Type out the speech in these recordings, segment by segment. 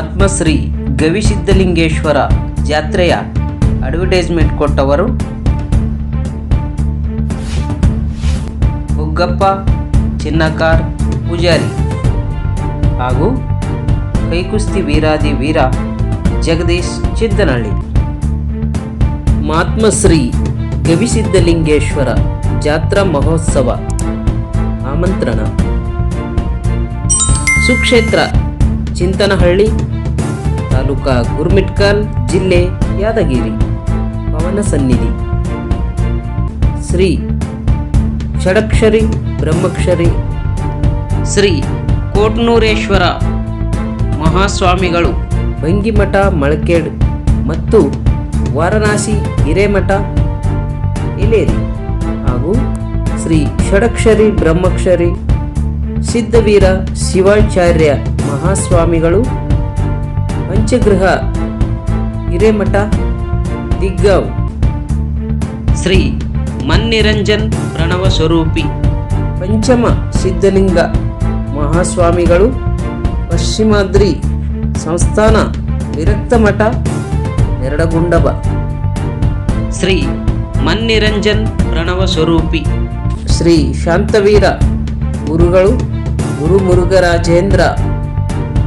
ಮಹಾತ್ಮಶ್ರೀ ಗವಿಸಿದ್ಧಲಿಂಗೇಶ್ವರ ಜಾತ್ರೆಯ ಅಡ್ವರ್ಟೈಸ್ಮೆಂಟ್ ಕೊಟ್ಟವರು ಬುಗ್ಗಪ್ಪ, ಚಿನ್ನಕಾರ್, ಪೂಜಾರಿ ಹಾಗೂ ಕೈಕುಸ್ತಿ ವೀರಾದಿ ವೀರ ಜಗದೀಶ್ ಚಿದ್ದನಹಳ್ಳಿ ಮಹಾತ್ಮಶ್ರೀ ಗವಿಸಿದ್ಧಲಿಂಗೇಶ್ವರ ಜಾತ್ರಾ ಮಹೋತ್ಸವ ಆಮಂತ್ರಣ. ಸುಕ್ಷೇತ್ರ ಚಿಂತನಹಳ್ಳಿ, ತಾಲೂಕಾ ಗುರ್ಮಿಟ್ಕಲ್ ಜಿಲ್ಲೆ ಯಾದಗಿರಿ, ಪವನ ಸನ್ನಿಧಿ. ಶ್ರೀ ಷಡಕ್ಷರಿ ಬ್ರಹ್ಮಕ್ಷರಿ, ಶ್ರೀ ಕೋಟ್ನೂರೇಶ್ವರ ಮಹಾಸ್ವಾಮಿಗಳು, ಭಂಗಿಮಠ ಮಳಕೇಡ್ ಮತ್ತು ವಾರಣಾಸಿ ಹಿರೇಮಠ ಇಲೇರಿ ಹಾಗೂ ಶ್ರೀ ಷಡಕ್ಷರಿ ಬ್ರಹ್ಮಕ್ಷರಿ ಸಿದ್ಧವೀರ ಶಿವಾಚಾರ್ಯ ಮಹಾಸ್ವಾಮಿಗಳು, ಪಂಚಗೃಹ, ಹಿರೇಮಠ, ದಿಗ್ಗಾವ್. ಶ್ರೀ ಮನ್ನಿರಂಜನ್ ಪ್ರಣವ ಸ್ವರೂಪಿ. ಪಂಚಮ ಸಿದ್ಧಲಿಂಗ ಮಹಾಸ್ವಾಮಿಗಳು, ಪಶ್ಚಿಮಾದ್ರಿ ಸಂಸ್ಥಾನ ವಿರಕ್ತ ಮಠ ನೆರಡಗುಂಡಬ ಶ್ರೀ ಮನ್ನಿರಂಜನ್ ಪ್ರಣವ ಸ್ವರೂಪಿ. ಶ್ರೀ ಶಾಂತವೀರ ಗುರುಗಳು, ಗುರು ಮುರುಘರಾಜೇಂದ್ರ,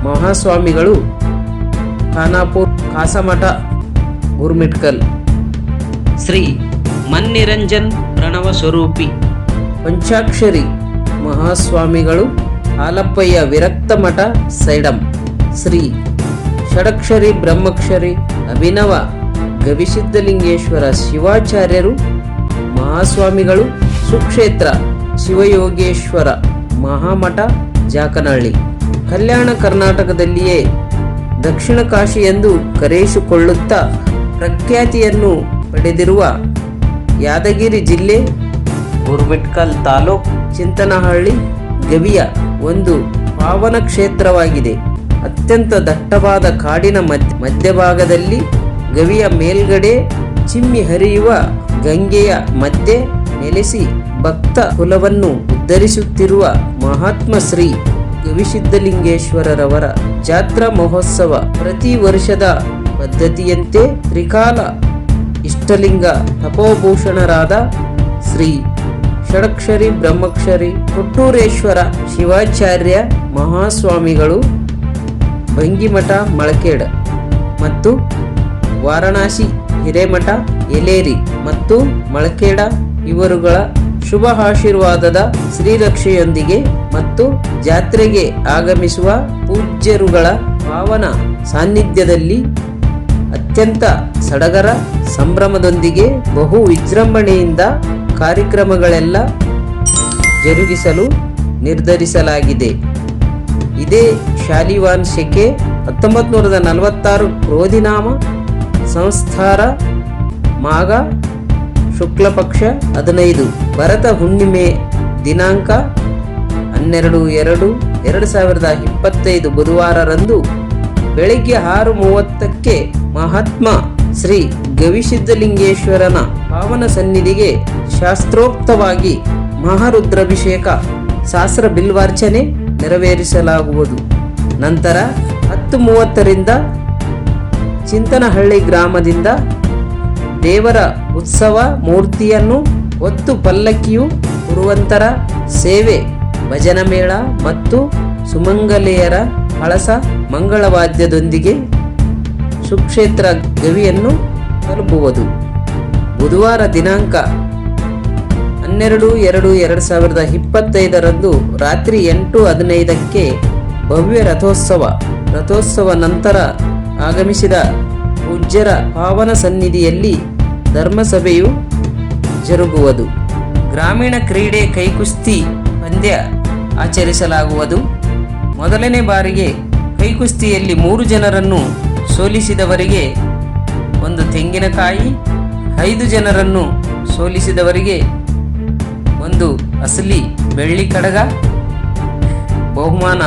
ಮಹಾಸ್ವಾಮಿಗಳು, ಖಾನಾಪುರ್, ಕಾಸಮಠ, ಗುರುಮಿಟ್ಕಲ್. ಶ್ರೀ ಮನ್ನಿರಂಜನ್ ಪ್ರಣವ ಸ್ವರೂಪಿ ಪಂಚಾಕ್ಷರಿ, ಮಹಾಸ್ವಾಮಿಗಳು ಆಲಪ್ಪಯ್ಯ ವಿರಕ್ತ ಮಠ, ಸೈಡಂ. ಶ್ರೀ ಷಡಕ್ಷರಿ ಬ್ರಹ್ಮಕ್ಷರಿ, ಅಭಿನವ ಗವಿಸಿದ್ಧಲಿಂಗೇಶ್ವರ ಶಿವಾಚಾರ್ಯರು, ಮಹಾಸ್ವಾಮಿಗಳು, ಸುಕ್ಷೇತ್ರ ಶಿವಯೋಗೇಶ್ವರ. ಮಹಾಮಠ, ಜಾಕನಹಳ್ಳಿ. ಕಲ್ಯಾಣ ಕರ್ನಾಟಕದಲ್ಲಿಯೇ ದಕ್ಷಿಣ ಕಾಶಿ ಎಂದು ಕರೆಯಿಸಿಕೊಳ್ಳುತ್ತಾ ಪ್ರಖ್ಯಾತಿಯನ್ನು ಪಡೆದಿರುವ ಯಾದಗಿರಿ ಜಿಲ್ಲೆ, ಗುರುಮಿಟ್ಕಲ್ ತಾಲೂಕ್, ಚಿಂತನಹಳ್ಳಿ, ಗವಿಯ ಒಂದು ಪಾವನ ಕ್ಷೇತ್ರವಾಗಿದೆ. ಅತ್ಯಂತ ದಟ್ಟವಾದ ಕಾಡಿನ ಮಧ್ಯ, ಮಧ್ಯಭಾಗದಲ್ಲಿ ಗವಿಯ ಮೇಲ್ಗಡೆ ಚಿಮ್ಮಿ ಹರಿಯುವ ಗಂಗೆಯ ಮಧ್ಯೆ ನೆಲೆಸಿ ಭಕ್ತ ಕುಲವನ್ನು ಉದ್ಧರಿಸುತ್ತಿರುವ ಮಹಾತ್ಮ ಶ್ರೀ ಗವಿಸಿದ್ಧಲಿಂಗೇಶ್ವರರವರ ಜಾತ್ರಾ ಮಹೋತ್ಸವ ಪ್ರತಿ ವರ್ಷದ ಪದ್ಧತಿಯಂತೆ ತ್ರಿಕಾಲ ಇಷ್ಟಲಿಂಗ ತಪೋಭೂಷಣರಾದ ಶ್ರೀ ಷಡಕ್ಷರಿ ಬ್ರಹ್ಮಕ್ಷರಿ ಕೊಟ್ಟೂರೇಶ್ವರ ಶಿವಾಚಾರ್ಯ ಮಹಾಸ್ವಾಮಿಗಳು, ಭಂಗಿಮಠ ಮಳಕೇಡ ಮತ್ತು ವಾರಣಾಸಿ ಹಿರೇಮಠ ಎಲೇರಿ ಮತ್ತು ಮಳಕೇಡ ಇವರುಗಳ ಶುಭ ಆಶೀರ್ವಾದದ ಶ್ರೀರಕ್ಷೆಯೊಂದಿಗೆ ಮತ್ತು ಜಾತ್ರೆಗೆ ಆಗಮಿಸುವ ಪೂಜ್ಯರುಗಳ ಪಾವನ ಸಾನ್ನಿಧ್ಯದಲ್ಲಿ ಅತ್ಯಂತ ಸಡಗರ ಸಂಭ್ರಮದೊಂದಿಗೆ ಬಹು ವಿಜೃಂಭಣೆಯಿಂದ ಕಾರ್ಯಕ್ರಮಗಳೆಲ್ಲ ಜರುಗಿಸಲು ನಿರ್ಧರಿಸಲಾಗಿದೆ. ಇದೇ ಶಾಲಿವಾನ್ ಶೆಕೆ ಹತ್ತೊಂಬತ್ತು ನೂರದ ನಲವತ್ತಾರು ಕ್ರೋಧಿನಾಮ ಸಂಸ್ಥಾರ ಮಾಘ ಶುಕ್ಲ ಪಕ್ಷ ಹದಿನೈದು. ಭರತ ಹುಣ್ಣಿಮೆ ದಿನಾಂಕ ಹನ್ನೆರಡು ಎರಡು ಎರಡು ಸಾವಿರದ ಇಪ್ಪತ್ತೈದು ಬುಧವಾರರಂದು ಬೆಳಿಗ್ಗೆ ಆರು ಮೂವತ್ತಕ್ಕೆ ಮಹಾತ್ಮ ಶ್ರೀ ಗವಿಸಿದ್ಧಲಿಂಗೇಶ್ವರನ ಪಾವನ ಸನ್ನಿಧಿಗೆ ಶಾಸ್ತ್ರೋಕ್ತವಾಗಿ ಮಹಾರುದ್ರಾಭಿಷೇಕ ಶಾಸ್ತ್ರ ಬಿಲ್ವಾರ್ಚನೆ ನೆರವೇರಿಸಲಾಗುವುದು. ನಂತರ ಹತ್ತು ಮೂವತ್ತರಿಂದ ಚಿಂತನಹಳ್ಳಿ ಗ್ರಾಮದಿಂದ ದೇವರ ಉತ್ಸವ ಮೂರ್ತಿಯನ್ನು ಒತ್ತು ಪಲ್ಲಕ್ಕಿಯು ಪುರುವಂತರ ಸೇವೆ ಭಜನ ಮೇಳ ಮತ್ತು ಸುಮಂಗಲೆಯರ ಹಳಸ ಮಂಗಳವಾದ್ಯದೊಂದಿಗೆ ಸುಕ್ಷೇತ್ರ ಗವಿಯನ್ನು ತಲುಪುವುದು. ಬುಧವಾರ ದಿನಾಂಕ ಹನ್ನೆರಡು ಎರಡು ಎರಡು ಸಾವಿರದ ಇಪ್ಪತ್ತೈದರಂದು ರಾತ್ರಿ ಎಂಟು ಹದಿನೈದಕ್ಕೆ ಭವ್ಯ ರಥೋತ್ಸವ ರಥೋತ್ಸವ ನಂತರ ಆಗಮಿಸಿದ ಪೂಜ್ಯರ ಪಾವನ ಸನ್ನಿಧಿಯಲ್ಲಿ ಧರ್ಮಸಭೆಯು ಜರುಗುವುದು. ಗ್ರಾಮೀಣ ಕ್ರೀಡೆ ಕೈಕುಸ್ತಿ ಪಂದ್ಯ ಆಚರಿಸಲಾಗುವುದು. ಮೊದಲನೇ ಬಾರಿಗೆ ಕೈಕುಸ್ತಿಯಲ್ಲಿ ಮೂರು ಜನರನ್ನು ಸೋಲಿಸಿದವರಿಗೆ ಒಂದು ತೆಂಗಿನಕಾಯಿ, ಐದು ಜನರನ್ನು ಸೋಲಿಸಿದವರಿಗೆ ಒಂದು ಅಸಲಿ ಬೆಳ್ಳಿ ಕಡಗ. ಬಹುಮಾನ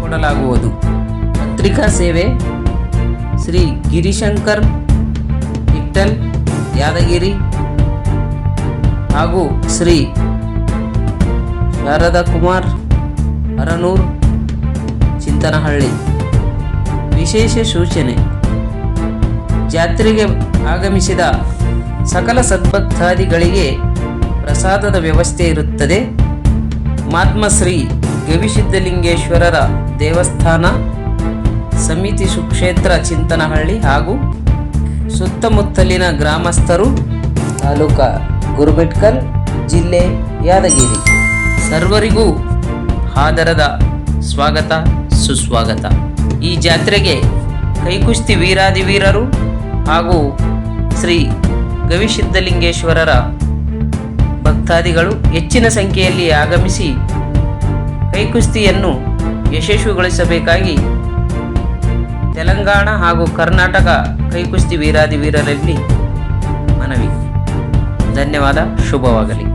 ಕೊಡಲಾಗುವುದು. ಪತ್ರಿಕಾ ಸೇವೆ ಶ್ರೀ ಗಿರಿಶಂಕರ್ ವಿಠಲ್ ಯಾದಗಿರಿ ಹಾಗೂ ಶ್ರೀ ಶಾರದಾ ಕುಮಾರ್ ಅರನೂರ್ ಚಿಂತನಹಳ್ಳಿ. ವಿಶೇಷ ಸೂಚನೆ. ಜಾತ್ರೆಗೆ ಆಗಮಿಸಿದ ಸಕಲ ಸದ್ಭಕ್ತಾದಿಗಳಿಗೆ ಪ್ರಸಾದದ ವ್ಯವಸ್ಥೆ ಇರುತ್ತದೆ. ಮಹಾತ್ಮ ಶ್ರೀ ಗವಿಸಿದ್ಧಲಿಂಗೇಶ್ವರರ ದೇವಸ್ಥಾನ, ಸಮಿತಿ ಸುಕ್ಷೇತ್ರ, ಚಿಂತನಹಳ್ಳಿ ಹಾಗೂ ಸುತ್ತಮುತ್ತಲಿನ ಗ್ರಾಮಸ್ಥರು, ತಾಲೂಕ ಗುರುಬೆಟ್ಕಲ್ ಜಿಲ್ಲೆ ಯಾದಗಿರಿ. ಸರ್ವರಿಗೂ ಆದರದ ಸ್ವಾಗತ, ಸುಸ್ವಾಗತ. ಈ ಜಾತ್ರೆಗೆ ಕೈಕುಸ್ತಿ ವೀರಾದಿವೀರರು ಹಾಗೂ ಶ್ರೀ ಗವಿಸಿದ್ಧಲಿಂಗೇಶ್ವರರ ಭಕ್ತಾದಿಗಳು ಹೆಚ್ಚಿನ ಸಂಖ್ಯೆಯಲ್ಲಿ ಆಗಮಿಸಿ ಕೈಕುಸ್ತಿಯನ್ನು ಯಶಸ್ವಿಗೊಳಿಸಬೇಕಾಗಿ ತೆಲಂಗಾಣ ಹಾಗೂ ಕರ್ನಾಟಕ ಕೈಕುಸ್ತಿ ವೀರಾದಿ ವೀರರಲ್ಲಿ ಮನವಿ. ಧನ್ಯವಾದ ಶುಭವಾಗಲಿ.